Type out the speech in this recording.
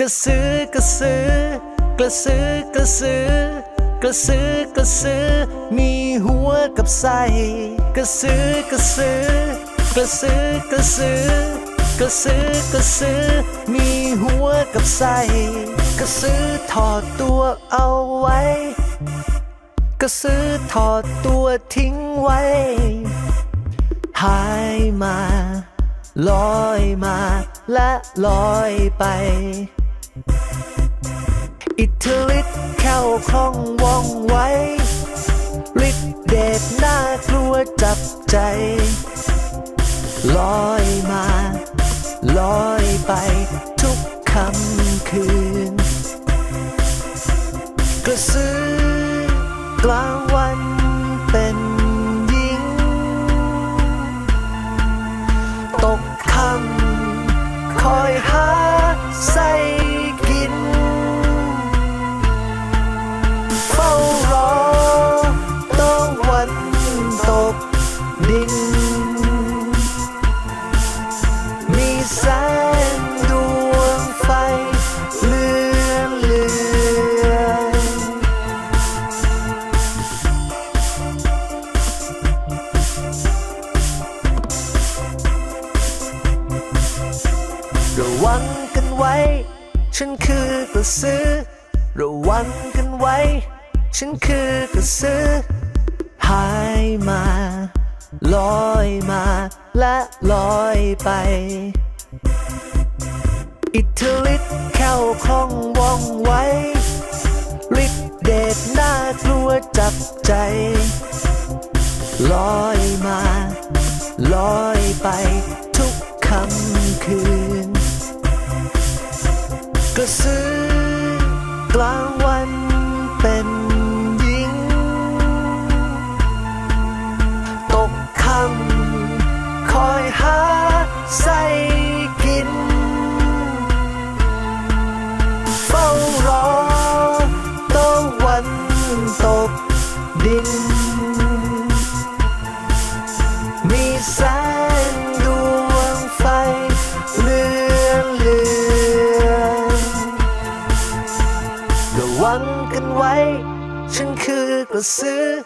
กระสือกระสือกระสือกระสือกระสือกระสือมีหัวกับไส้กระสือกระสือกระสือกระสือกระสือกระสือมีหัวกับไส้กระสือถอดตัวเอาไว้ กระสือถอดตัวทิ้งไว้ หายมาลอยมาและลอยไป อิทธิฤทธิ์เข้าคล่องว่องไวฤทธิ์เดชน่ากลัวจับใจ ลอยมา ลอยไปทุกคำคืน กระสือกลาง ระวังกันไว้ ฉันคือกระสือ ระวังกันไว้ ฉันคือกระสือหายมา ลอยมาและลอยไป อิทธิฤทธิ์เข้าคล่องว่องไวฤทธิ์เดชน่ากลัวจับใจ ลอยมา ลอยไป กระสือกลางวันเป็นหญิง ตกค่ำคอยหาไส้กิน เฝ้ารอต้องวันตกดิน ser você.